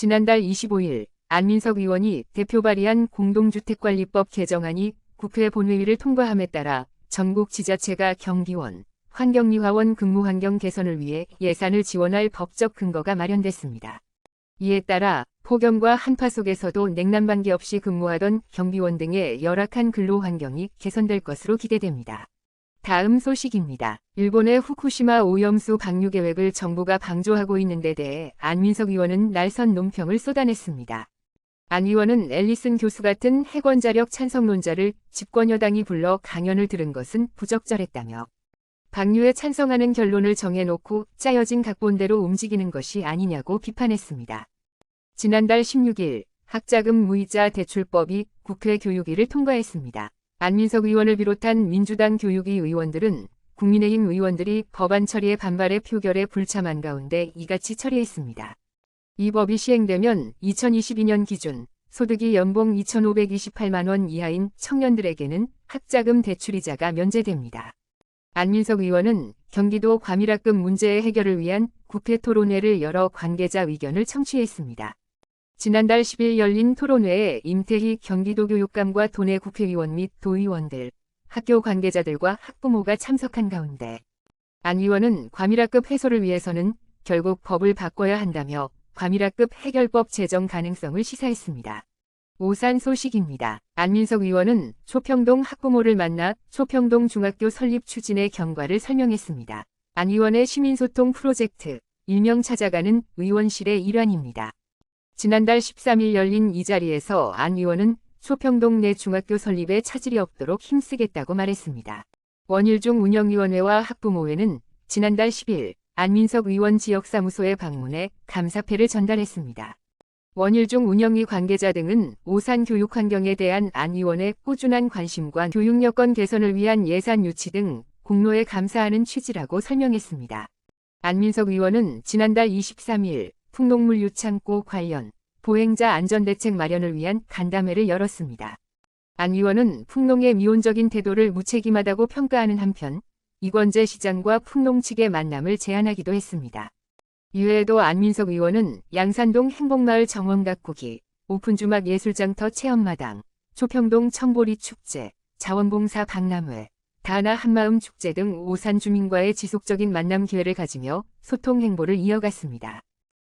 지난달 25일 안민석 의원이 대표 발의한 공동주택관리법 개정안이 국회 본회의를 통과함에 따라 전국 지자체가 경비원, 환경미화원 근무 환경 개선을 위해 예산을 지원할 법적 근거가 마련됐습니다. 이에 따라 폭염과 한파 속에서도 냉난방기 없이 근무하던 경비원 등의 열악한 근로 환경이 개선될 것으로 기대됩니다. 다음 소식입니다. 일본의 후쿠시마 오염수 방류 계획을 정부가 방조하고 있는 데 대해 안민석 의원은 날선 논평을 쏟아냈습니다. 안 의원은 앨리슨 교수 같은 핵원자력 찬성론자를 집권 여당이 불러 강연을 들은 것은 부적절했다며 방류에 찬성하는 결론을 정해놓고 짜여진 각본대로 움직이는 것이 아니냐고 비판했습니다. 지난달 16일 학자금 무이자 대출법이 국회 교육위를 통과했습니다. 안민석 의원을 비롯한 민주당 교육위 의원들은 국민의힘 의원들이 법안 처리에 반발해 표결에 불참한 가운데 이같이 처리했습니다. 이 법이 시행되면 2022년 기준 소득이 연봉 2,528만 원 이하인 청년들에게는 학자금 대출이자가 면제됩니다. 안민석 의원은 경기도 과밀학급 문제의 해결을 위한 국회 토론회를 열어 관계자 의견을 청취했습니다. 지난달 10일 열린 토론회에 임태희 경기도 교육감과 도내 국회의원 및 도의원들, 학교 관계자들과 학부모가 참석한 가운데 안 의원은 과밀학급 해소를 위해서는 결국 법을 바꿔야 한다며 과밀학급 해결법 제정 가능성을 시사했습니다. 오산 소식입니다. 안민석 의원은 초평동 학부모를 만나 초평동 중학교 설립 추진의 경과를 설명했습니다. 안 의원의 시민소통 프로젝트, 일명 찾아가는 의원실의 일환입니다. 지난달 13일 열린 이 자리에서 안 의원은 초평동 내 중학교 설립에 차질이 없도록 힘쓰겠다고 말했습니다. 원일중 운영위원회와 학부모회는 지난달 10일 안민석 의원 지역사무소에 방문해 감사패를 전달했습니다. 원일중 운영위 관계자 등은 오산 교육 환경에 대한 안 의원의 꾸준한 관심과 교육 여건 개선을 위한 예산 유치 등 공로에 감사하는 취지라고 설명했습니다. 안민석 의원은 지난달 23일 풍록물 유창고 관련 보행자 안전대책 마련을 위한 간담회를 열었습니다. 안 의원은 풍농의 미온적인 태도를 무책임하다고 평가하는 한편 이권재 시장과 풍농 측의 만남을 제안하기도 했습니다. 이외에도 안민석 의원은 양산동 행복마을 정원 가꾸기, 오픈주막 예술장터 체험마당, 초평동 청보리 축제, 자원봉사 박람회, 다나 한마음 축제 등 오산 주민과의 지속적인 만남 기회를 가지며 소통 행보를 이어갔습니다.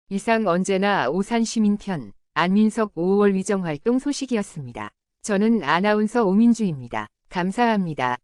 이상 언제나 오산 시민편 안민석 5월 위정활동 소식이었습니다. 저는 아나운서 오민주입니다. 감사합니다.